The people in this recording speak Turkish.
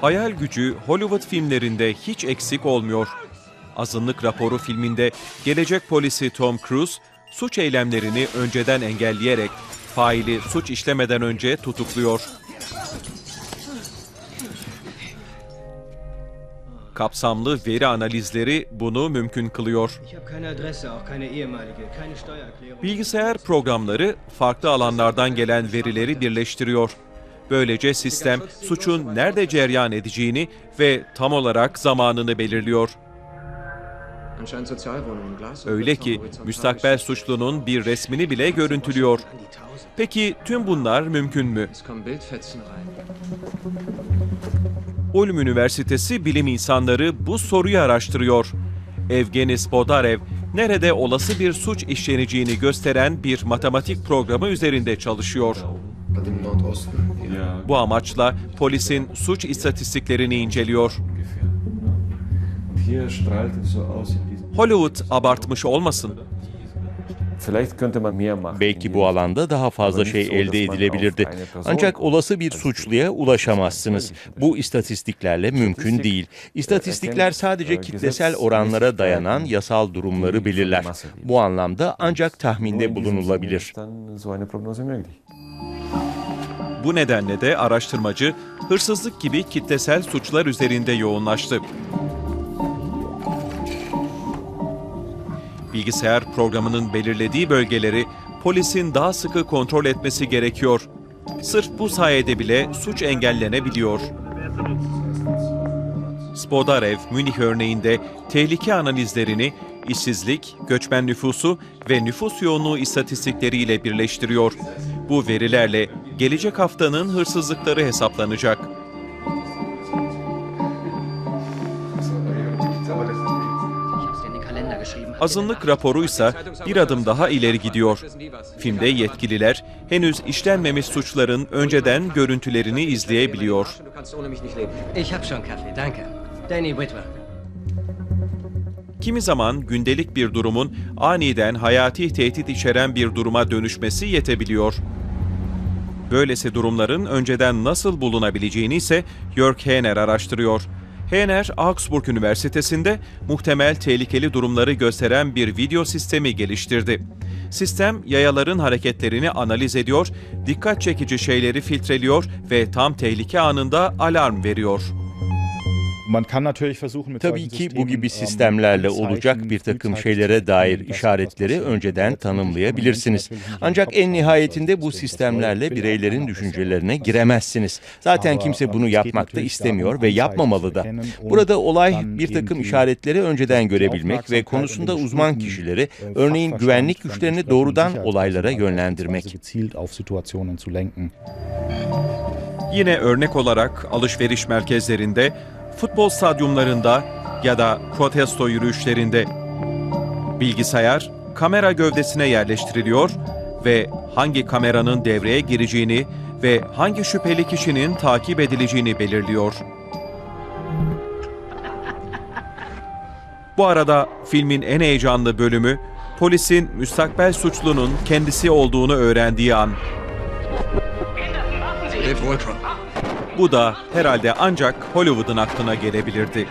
Hayal gücü Hollywood filmlerinde hiç eksik olmuyor. Azınlık raporu filminde gelecek polisi Tom Cruise suç eylemlerini önceden engelleyerek faili suç işlemeden önce tutukluyor. Kapsamlı veri analizleri bunu mümkün kılıyor. Bilgisayar programları farklı alanlardan gelen verileri birleştiriyor. Böylece sistem suçun nerede cereyan edeceğini ve tam olarak zamanını belirliyor. Öyle ki müstakbel suçlunun bir resmini bile görüntülüyor. Peki tüm bunlar mümkün mü? Ulm Üniversitesi bilim insanları bu soruyu araştırıyor. Evgeni Spodarev, nerede olası bir suç işleneceğini gösteren bir matematik programı üzerinde çalışıyor. Bu amaçla polisin suç istatistiklerini inceliyor. Hier strahlt es so aus in diesem. Hollywood abartmış olmasın. Vielleicht könnte man mehr machen. Belki bu alanda daha fazla şey elde edilebilirdi. Ancak olası bir suçluya ulaşamazsınız. Bu istatistiklerle mümkün değil. İstatistikler sadece kitlesel oranlara dayanan yasal durumları belirler. Bu anlamda ancak tahminde bulunulabilir. Bu nedenle de araştırmacı hırsızlık gibi kitlesel suçlar üzerinde yoğunlaştı. Bilgisayar programının belirlediği bölgeleri polisin daha sıkı kontrol etmesi gerekiyor. Sırf bu sayede bile suç engellenebiliyor. Spodarev, Münih örneğinde tehlike analizlerini işsizlik, göçmen nüfusu ve nüfus yoğunluğu istatistikleriyle birleştiriyor. Bu verilerle gelecek haftanın hırsızlıkları hesaplanacak. Azınlık raporu ise bir adım daha ileri gidiyor. Filmde yetkililer henüz işlenmemiş suçların önceden görüntülerini izleyebiliyor. Kimi zaman gündelik bir durumun aniden hayati tehdit içeren bir duruma dönüşmesi yetebiliyor. Böylesi durumların önceden nasıl bulunabileceğini ise Jörg Hener araştırıyor. Hener, Augsburg Üniversitesi'nde muhtemel tehlikeli durumları gösteren bir video sistemi geliştirdi. Sistem, yayaların hareketlerini analiz ediyor, dikkat çekici şeyleri filtreliyor ve tam tehlike anında alarm veriyor. Tabii ki bu gibi ähm, sistemlerle olacak bir takım şeylere dair işaretleri önceden tanımlayabilirsiniz. Ancak en nihayetinde bu sistemlerle bireylerin düşüncelerine giremezsiniz. Zaten kimse bunu yapmak da istemiyor ve yapmamalı da. Burada olay bir takım işaretleri önceden görebilmek ve konusunda uzman kişileri, äh, örneğin güvenlik güçlerini entsprechenden doğrudan olaylara yönlendirmek. Yine örnek olarak alışveriş merkezlerinde, futbol stadyumlarında ya da protesto yürüyüşlerinde bilgisayar kamera gövdesine yerleştiriliyor ve hangi kameranın devreye gireceğini ve hangi şüpheli kişinin takip edileceğini belirliyor. Bu arada filmin en heyecanlı bölümü polisin müstakbel suçlunun kendisi olduğunu öğrendiği an. Bu da herhalde ancak Hollywood'un aklına gelebilirdi.